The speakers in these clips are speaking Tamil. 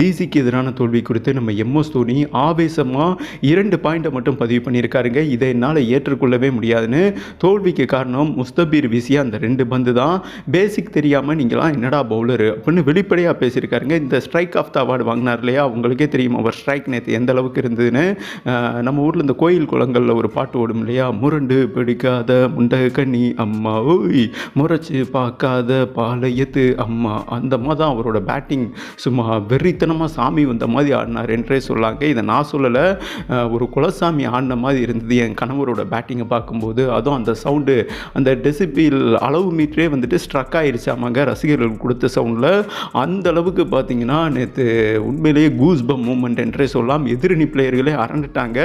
டிசிக்கு எதிரான தோல்வி குறித்து நம்ம எம்எஸ் தோனி ஆவேசமாக இரண்டு பாயிண்ட்டை மட்டும் பதிவு பண்ணியிருக்காருங்க. இதை என்னால் ஏற்றுக்கொள்ளவே முடியாதுன்னு தோல்விக்கு காரணம் முஸ்தபீர் வீசிய. அந்த ரெண்டு பந்து தான். பேசிக் தெரியாமல் நீங்களாம் என்னடா பவுலரு அப்படின்னு வெளிப்படையாக பேசியிருக்காருங்க. இந்த ஸ்ட்ரைக் ஆஃப் த அவார்டு வாங்கினார் இல்லையா? அவங்களுக்கே தெரியும் அவர் ஸ்ட்ரைக் நேற்று எந்த அளவுக்கு இருந்ததுன்னு. நம்ம ஊரில் இந்த கோயில் குளங்களில் ஒரு பாட்டு ஓடும் இல்லையா? முரண்டு பிடிக்காத முண்டக கண்ணி அம்மா ஓய் முறைச்சு பார்க்காத பாளையத்து அம்மா. அந்த மாதிரி தான் அவரோட பேட்டிங் சும்மா வெறித்தனமாக சாமி வந்த மாதிரி ஆடினார். என்றே சொல்லாங்க. இதை நான் சொல்லலை. ஒரு குலசாமி ஆடின மாதிரி இருந்தது. என் கணவரோட பேட்டிங்கை பார்க்கும்போது அதுவும் அந்த சவுண்டு அந்த டெசிபில் அளவு மீட்டரே வந்துட்டு ஸ்ட்ரக் ஆகிடுச்சாமாங்க ரசிகர்கள் கொடுத்த சவுண்டில் அந்த அளவுக்கு பார்த்தீங்கன்னா நேற்று உண்மையிலேயே கூஸ் பம் மூமெண்ட் என்றே சொல்லலாம். எதிரணி பிளேயர்களே அரண்டுட்டாங்க.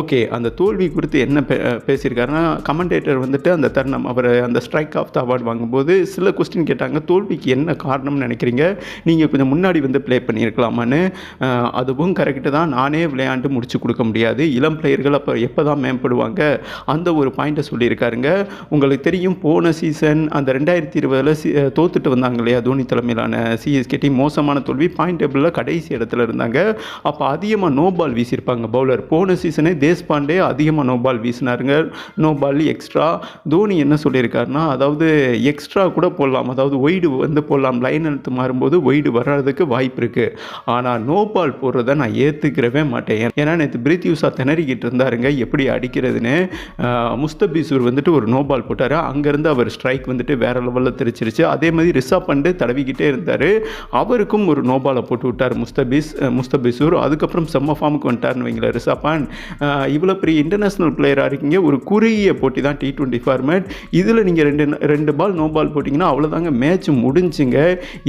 ஓகே அந்த தோல்வி குறித்து என்ன பே பேசியிருக்காருன்னா கமெண்டேட்டர் வந்துட்டு அந்த தருணம் அவர் அந்த ஸ்ட்ரைக் ஆஃப் த அவார்டு வாங்கும்போது சில கொஸ்டின் கேட்டாங்க. தோல்விக்கு என்ன காரணம்னு நினைக்கிறீங்க? நீங்கள் கொஞ்சம் முன்னாடி வந்து ப்ளே பண்ணியிருக்கலாமான்னு அதுவும் கரெக்டு தான். நானே விளையாண்டு முடிச்சு கொடுக்க முடியாது. இளம் பிளேயர்கள் அப்போ எப்போ தான் மேம்படுவாங்க? அந்த ஒரு பாயிண்ட்டை சொல்லியிருக்காருங்க. உங்களுக்கு தெரியும் போன சீசன் அந்த ரெண்டாயிரத்தி இருபதில் சி தோத்துட்டு வந்தாங்க இல்லையா தோனி தலைமையிலான சிஎஸ்கே டீம் மோசமான தோல்வி. பாயிண்ட் டேபிளில் கடைசி இடத்துல இருந்தாங்க. அப்போ அதிகமாக நோ பால் வீசியிருப்பாங்க பவுலர் போன சீசனே தேஷ்பாண்டே அதிகமாக நோ பால் வீசினாருங்க. நோ பால் எக்ஸ்ட்ரா தோனி என்ன சொல்லியிருக்காருன்னா அதாவது எக்ஸ்ட்ரா கூட போடலாம். அதாவது ஒய்டு வந்து போடலாம். லைன் எழுத்து மாறும்போது ஒய்டு வர்றதுக்கு வாய்ப்பு இருக்குது ஆனால் நோ பால் போடுறத நான் ஏற்றுக்கிறவே மாட்டேன். ஏன்னா நேற்று பிரித்யூஸா திணறிக்கிட்டு இருந்தாருங்க. எப்படி அடிக்கிறதுன்னு முஸ்தபிசூர் வந்துட்டு ஒரு நோபால் போட்டார். அங்கேருந்து அவர் ஸ்ட்ரைக் வந்துட்டு வேற லெவலில் தெரிச்சிருச்சு. அதே மாதிரி ரிஷப் பண்டு தடவிக்கிட்டே இருந்தார். அவருக்கும் ஒரு நோபாலை போட்டு விட்டார் முஸ்தபிஸ் முஸ்தபிசூர். அதுக்கப்புறம் செம்ம ஃபார்முக்கு வந்துட்டார்னு வைங்களேன் ரிஷப் பாண்ட் இவ்வளோ பெரிய இன்டர்நேஷ்னல் பிளேயராக இருக்கீங்க. ஒரு குறுகிய போட்டி தான் டி டுவெண்ட்டி ஃபார்மேட் இதில் நீங்கள் ரெண்டு ரெண்டு பால் நோ பால் போட்டிங்கன்னா அவ்வளோதாங்க மேட்ச் முடிஞ்சுங்க.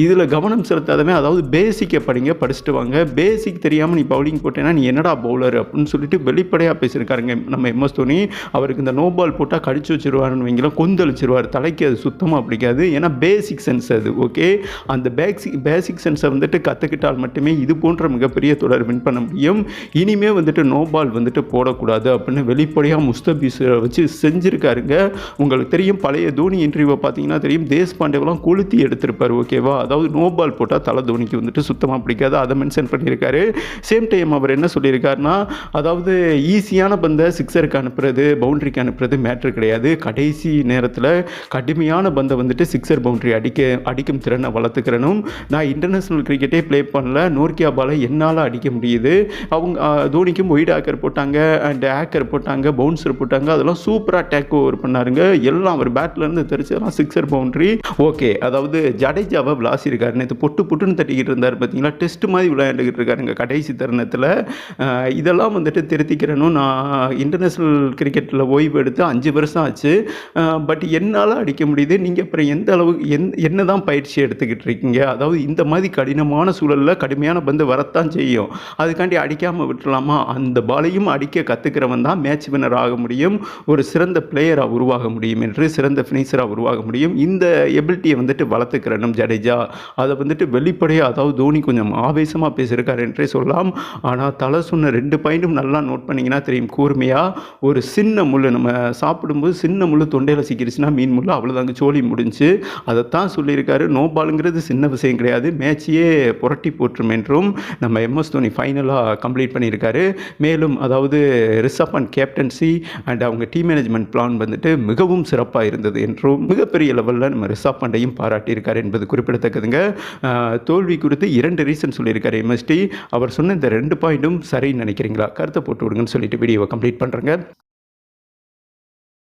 இதில் கவனம் செலுத்தாதவன் அதாவது பேசிக்கை படிங்க படிச்சுட்டு வாங்க. பேசிக் தெரியாமல் நீ பவுலிங் போட்டேன்னா நீ என்னடா பவுலர் அப்படின்னு சொல்லிட்டு வெளிப்படையாக பேசியிருக்காருங்க. நம்ம எம்எஸ் தோனி அவருக்கு இந்த நோ பால் போட்டால் கடிச்சு வச்சிருவாருன்னு வைங்களேன் கொந்தளிச்சிருவார். தலைக்கு அது சுத்தமாக பிடிக்காது. ஏன்னா பேசிக் சென்ஸ் அது ஓகே அந்த பேசிக் பேசிக் சென்ஸை வந்துட்டு கற்றுக்கிட்டால் மட்டுமே இது போன்ற மிகப்பெரிய தொடர் வின் பண்ண முடியும். இனிமே வந்துட்டு நோ பால் வந்துட்டு போடக்கூடாது அப்படின்னு வெளிப்படையாக முஸ்தபிஸ் வச்சு செஞ்சுருக்காருங்க. உங்களுக்கு தெரியும் பழைய தோனி இன்டர்வியூவை பார்த்தீங்கன்னா தெரியும் தேஷ்பாண்டேவெல்லாம் கொளுத்தி எடுத்திருப்பார் ஓகேவா அதாவது நோ பால் போட்டால் தலை தோனிக்கு வந்துட்டு சுத்தமாக பிடிக்காது அதை மென்ஷன் பண்ணியிருக்காரு. சேம் டைம் அவர் என்ன சொல்லியிருக்காருன்னா அதாவது ஈஸியான பந்தை சிக்ஸருக்கு அனுப்புறது பவுண்டரிக்கு அனுப்புறது மேட்ரு கிடையாது. கடைசி நேரத்தில் கடுமையான பந்தை வந்துட்டு சிக்ஸர் பவுண்டரி அடிக்க அடிக்கும் திறனை வளர்த்துக்கிறனும். நான் இன்டர்நேஷ்னல் கிரிக்கெட்டே ப்ளே பண்ணல. நோர்க்கியா பாலை என்னால் அடிக்க முடியுது. அவங்க தோனிக்கும் ஒயிட் ஆக்கர் போட்டாங்க அண்ட் ஆக்கர் போட்டாங்க பவுன்சர் போட்டாங்க. அதெல்லாம் சூப்பராக டேக் ஓவர் பண்ணாருங்க. எல்லாம் அவர் பேட்லேருந்து தெரிச்சதெல்லாம் சிக்ஸர் பவுண்டரி ஓகே அதாவது ஜடேஜாவை விளாசிருக்காரு. நேற்று பொட்டு பொட்டுன்னு தட்டிக்கிட்டு இருந்தார் பார்த்தீங்களா? டெஸ்ட் மாதிரி விளையாண்டுக்கிட்டு இருக்காருங்க. கடைசி தருணத்தில் இதெல்லாம் வந்துட்டு திருத்திக்கிறனும். நான் இன்டர்நேஷ்னல் கிரிக்கெட்டில் ஓய்வு எடுத்து அஞ்சு வருஷம் ஆச்சு. பட் என்னால் அடிக்க முடியுது. நீங்கள் அப்புறம் எந்த அளவுக்கு எந் என்ன தான் பயிற்சி எடுத்துக்கிட்டு இருக்கீங்க? அதாவது இந்த மாதிரி கடினமான சூழலில் கடுமையான பந்து வரத்தான் செய்யும். அதுக்காண்டி அடிக்காமல் விட்டுலாமா அந்த பாலையும் அடிக்க கற்றுக்கிறவன் தான் மேட்ச் வினர் ஆக முடியும். ஒரு சிறந்த பிளேயராக உருவாக முடியும் என்று சிறந்த ஃபினிஷராக உருவாக முடியும். இந்த எபிலிட்டியை வந்துட்டு வளர்த்துக்கிறனும் ஜடேஜா. அதை வந்துட்டு வெளிப்படையாக அதாவது தோனி கொஞ்சம் ஆவேசமாக பேசியிருக்காரு என்றே சொல்லலாம். ஆனால் தலை சொன்ன ரெண்டு பாயிண்ட்டும் நல்லா நோட் பண்ணிங்கன்னா தெரியும். கூர்மையாக ஒரு சின்ன முள் நம்ம சாப்பிடும்போது சின்ன முள் தொண்டையில் சிக்கிருச்சுன்னா மீன் முள் அவ்வளோதாங்க சோழி முடிஞ்சு. அதைத்தான் சொல்லியிருக்காரு. நோ பாலுங்கிறது சின்ன விஷயம் கிடையாது. மேட்சையே புரட்டி போற்றும் என்றும் நம்ம எம்எஸ் தோனி ஃபைனலாக கம்ப்ளீட் பண்ணியிருக்காரு. மேலும் அதாவது ரிஷப் அண்ட் கேப்டன்சி அண்ட் அவங்க டீம் மேனேஜ்மெண்ட் பிளான் வந்துட்டு மிகவும் சிறப்பாக இருந்தது என்றும் மிகப்பெரிய லெவலில் நம்ம ரிஷப் பண்டையும் பாராட்டியிருக்காரு என்பது குறிப்பிடத்தக்கதுங்க. தோல்வி குறித்து இரண்டு ரீசன் சொல்லியிருக்காரு. எம்எஸ்டி அவர் சொன்ன இந்த ரெண்டு பாயிண்ட்டும் சரின்னு நினைக்கிறீங்களா? கருத்தை போட்டு விடுங்கன்னு சொல்லிட்டு வீடியோவை கம்ப்ளீட் பண்ணுறேங்க